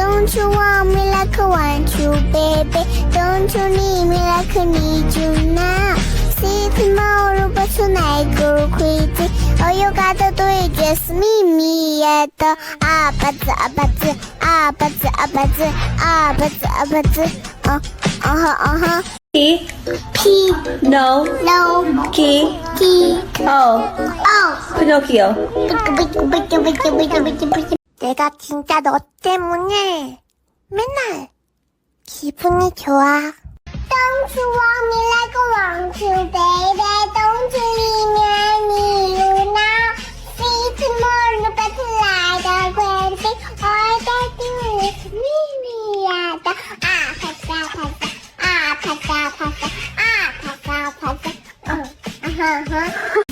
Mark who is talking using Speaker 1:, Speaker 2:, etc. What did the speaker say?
Speaker 1: Don't you want me like I want you, baby? Don't you need me like I need you now? See tomorrow, but tonight go crazy. All you gotta do is just meet me at the ah, but ah, but ah, but ah, but ah, but ah, but uh, uh huh, uh huh.
Speaker 2: P
Speaker 1: P
Speaker 2: no
Speaker 1: no
Speaker 2: K
Speaker 1: K
Speaker 2: O
Speaker 1: O
Speaker 2: Pinocchio.
Speaker 1: 내가 진짜 너 때문에 맨날 기분이 좋아. Don't you want me like I want you, baby? Don't you leave me, I need you now. See tomorrow, but like a crazy. All that do is meet me at the ah, pasa, pasa, ah, pasa, pasa, ah, pasa, pasa. Uh, uh-huh, uh-huh.